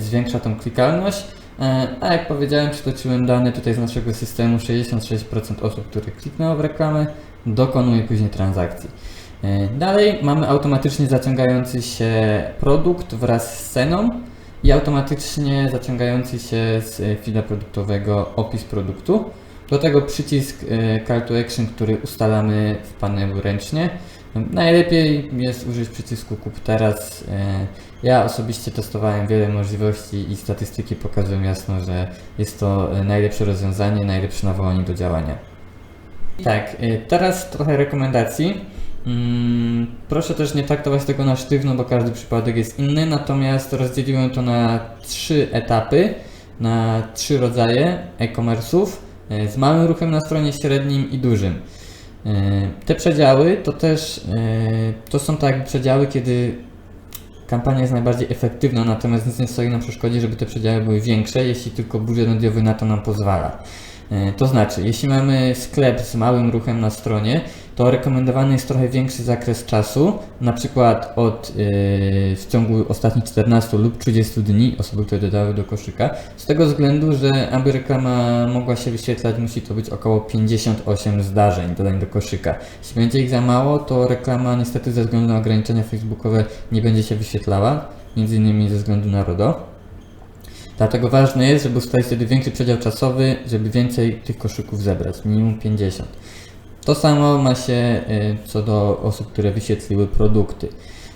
zwiększa tą klikalność. E, A jak powiedziałem, przytoczyłem dane tutaj z naszego systemu, 66% osób, które kliknęło w reklamę, dokonuje później transakcji. E, Dalej mamy automatycznie zaciągający się produkt wraz z ceną i automatycznie zaciągający się z feeda produktowego opis produktu. Do tego przycisk e, Call to Action, który ustalamy w panelu ręcznie. Najlepiej jest użyć przycisku Kup teraz. E, Ja osobiście testowałem wiele możliwości i statystyki pokazują jasno, że jest to e, najlepsze rozwiązanie, najlepsze nawołanie do działania. Tak, e, teraz trochę rekomendacji. Mm, Proszę też nie traktować tego na sztywno, bo każdy przypadek jest inny, natomiast rozdzieliłem to na trzy etapy, na trzy rodzaje e-commerce'ów z małym ruchem na stronie, średnim i dużym. E, Te przedziały to też e, to są tak przedziały, kiedy kampania jest najbardziej efektywna, natomiast nic nie stoi na przeszkodzie, żeby te przedziały były większe, jeśli tylko budżet mediowy na to nam pozwala. E, To znaczy, jeśli mamy sklep z małym ruchem na stronie, to rekomendowany jest trochę większy zakres czasu, na przykład od yy, w ciągu ostatnich 14 lub 30 dni osoby, które dodały do koszyka, z tego względu, że aby reklama mogła się wyświetlać, musi to być około 58 zdarzeń dodań do koszyka. Jeśli będzie ich za mało, to reklama niestety ze względu na ograniczenia facebookowe nie będzie się wyświetlała, między innymi ze względu na RODO. Dlatego ważne jest, żeby ustalić wtedy większy przedział czasowy, żeby więcej tych koszyków zebrać, minimum 50. To samo ma się y, co do osób, które wyświetliły produkty.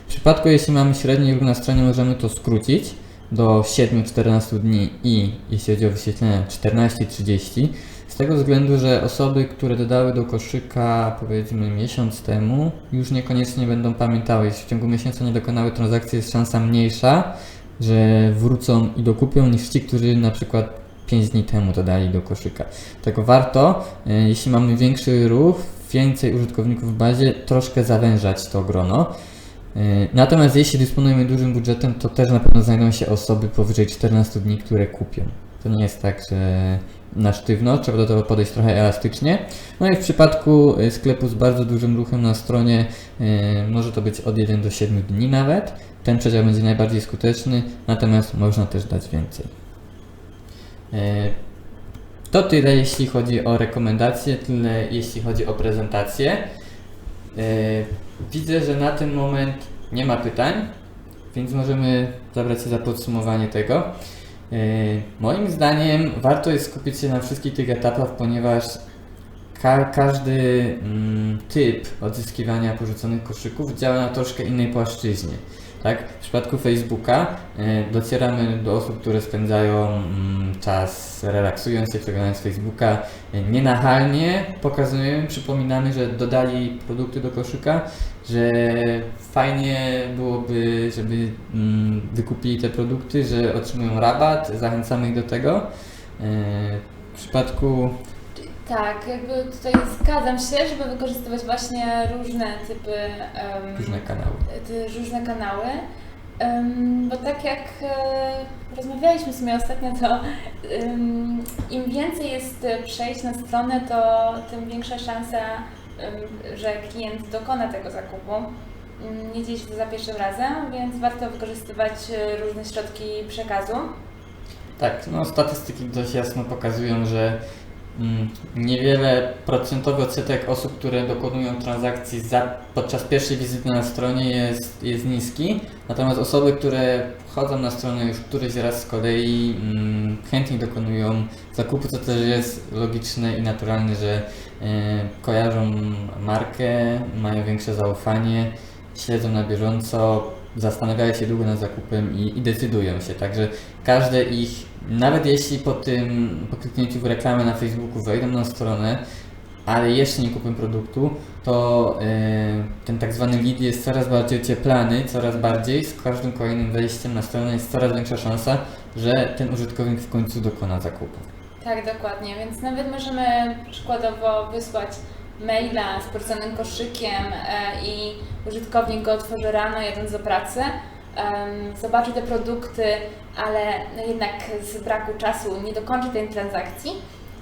W przypadku, jeśli mamy średni ruch na stronie, możemy to skrócić do 7-14 dni i jeśli chodzi o wyświetlenia 14-30. Z tego względu, że osoby, które dodały do koszyka powiedzmy miesiąc temu, już niekoniecznie będą pamiętały. Jeśli w ciągu miesiąca nie dokonały transakcji, jest szansa mniejsza, że wrócą i dokupią niż ci, którzy na przykład 5 dni temu dodali do koszyka. Tego warto, e, jeśli mamy większy ruch, więcej użytkowników w bazie, troszkę zawężać to grono. E, Natomiast jeśli dysponujemy dużym budżetem, to też na pewno znajdą się osoby powyżej 14 dni, które kupią. To nie jest tak, że na sztywno, trzeba do tego podejść trochę elastycznie. No i w przypadku e, sklepu z bardzo dużym ruchem na stronie może to być od 1 do 7 dni nawet. Ten przedział będzie najbardziej skuteczny, natomiast można też dać więcej. E, To tyle jeśli chodzi o rekomendacje, tyle jeśli chodzi o prezentację. E, Widzę, że na ten moment nie ma pytań, więc możemy zabrać się za podsumowanie tego. E, Moim zdaniem warto jest skupić się na wszystkich tych etapach, ponieważ ka każdy mm, typ odzyskiwania porzuconych koszyków działa na troszkę innej płaszczyźnie. Tak? W przypadku Facebooka e, docieramy do osób, które spędzają mm, czas relaksując się, przeglądając Facebooka e, nienachalnie, pokazujemy, przypominamy, że dodali produkty do koszyka, że fajnie byłoby, żeby mm, wykupili te produkty, że otrzymują rabat, zachęcamy ich do tego. E, W przypadku Tak, jakby tutaj zgadzam się, żeby wykorzystywać właśnie różne typy, em, różne kanały. te różne kanały. Em, bo tak jak e, rozmawialiśmy w sumie ostatnio, to em, im więcej jest przejść na stronę, to tym większa szansa, em, że klient dokona tego zakupu. Mm, Nie dzieje się to za pierwszym razem, więc warto wykorzystywać e, różne środki przekazu. Tak, no statystyki dość jasno pokazują, że mm, niewiele procentowy odsetek osób, które dokonują transakcji za, podczas pierwszej wizyty na stronie jest, jest niski, natomiast osoby, które wchodzą na stronę już któryś raz z kolei mm, chętnie dokonują zakupu, co też jest logiczne i naturalne, że e, kojarzą markę, mają większe zaufanie, śledzą na bieżąco, zastanawiają się długo nad zakupem i, i decydują się. Także każde ich, nawet jeśli po tym, po kliknięciu w reklamę na Facebooku wejdą na stronę, ale jeszcze nie kupią produktu, to e, ten tak zwany lead jest coraz bardziej ocieplany, coraz bardziej, z każdym kolejnym wejściem na stronę jest coraz większa szansa, że ten użytkownik w końcu dokona zakupu. Tak, dokładnie. Więc nawet możemy przykładowo wysłać maila z porzuconym koszykiem e, i użytkownik go otworzy rano jadąc do pracy, em, zobaczy te produkty, ale no jednak z braku czasu nie dokończy tej transakcji.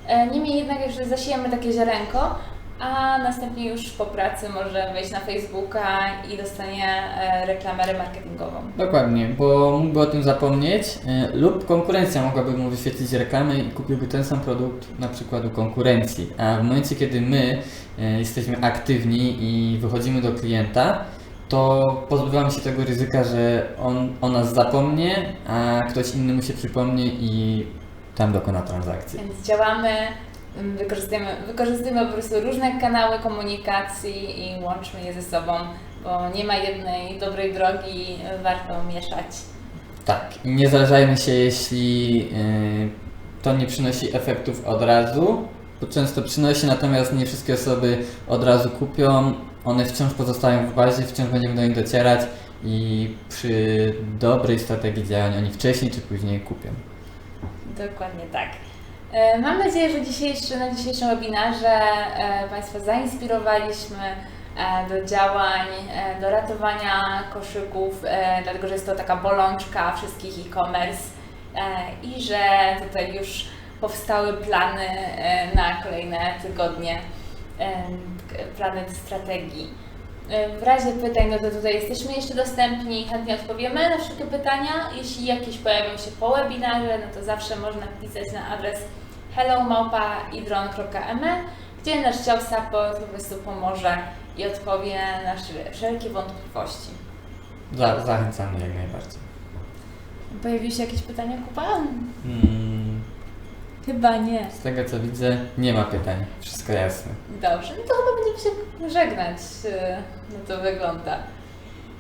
E, Niemniej jednak, jeżeli zasiejemy takie ziarenko, a następnie już po pracy może wejść na Facebooka i dostanie e, reklamę remarketingową. Dokładnie, bo mógłby o tym zapomnieć e, lub konkurencja mogłaby mu wyświetlić reklamę i kupiłby ten sam produkt na przykład u konkurencji. A w momencie, kiedy my e, jesteśmy aktywni i wychodzimy do klienta, to pozbywamy się tego ryzyka, że on o nas zapomnie, a ktoś inny mu się przypomnie i tam dokona transakcji. Więc działamy, wykorzystujemy, wykorzystujemy po prostu różne kanały komunikacji i łączmy je ze sobą, bo nie ma jednej dobrej drogi, e, warto mieszać. Tak, i nie zależajmy się, jeśli yy, to nie przynosi efektów od razu, bo często przynosi, natomiast nie wszystkie osoby od razu kupią. One wciąż pozostają w bazie, wciąż będziemy do nich docierać i przy dobrej strategii działań oni wcześniej czy później kupią. Dokładnie tak. E, Mam nadzieję, że dzisiejszy, na dzisiejszym webinarze e, Państwa zainspirowaliśmy e, do działań, do ratowania koszyków, dlatego że jest to taka bolączka wszystkich e-commerce i że tutaj już powstały plany na kolejne tygodnie, plany strategii. W razie pytań, no to tutaj jesteśmy jeszcze dostępni, chętnie odpowiemy na wszystkie pytania. Jeśli jakieś pojawią się po webinarze, no to zawsze można wpisać na adres hellomałpa.idron.me, gdzie nasz dział support po prostu pomoże i odpowie na wszel- wszelkie wątpliwości. Za, zachęcamy jak najbardziej. Pojawiły się jakieś pytania, Kuba? Mm, Chyba nie. z tego co widzę, nie ma pytań. Wszystko jasne. Dobrze, no to chyba się żegnać. e, No to wygląda.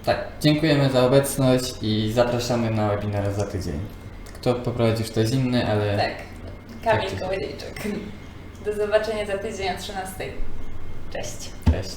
Tak, dziękujemy za obecność i zapraszamy na webinar za tydzień. Kto poprowadził ktoś inny, ale Tak, Kamil Tak. Kołodziejczyk. Do zobaczenia za tydzień o 13. Cześć. cześć.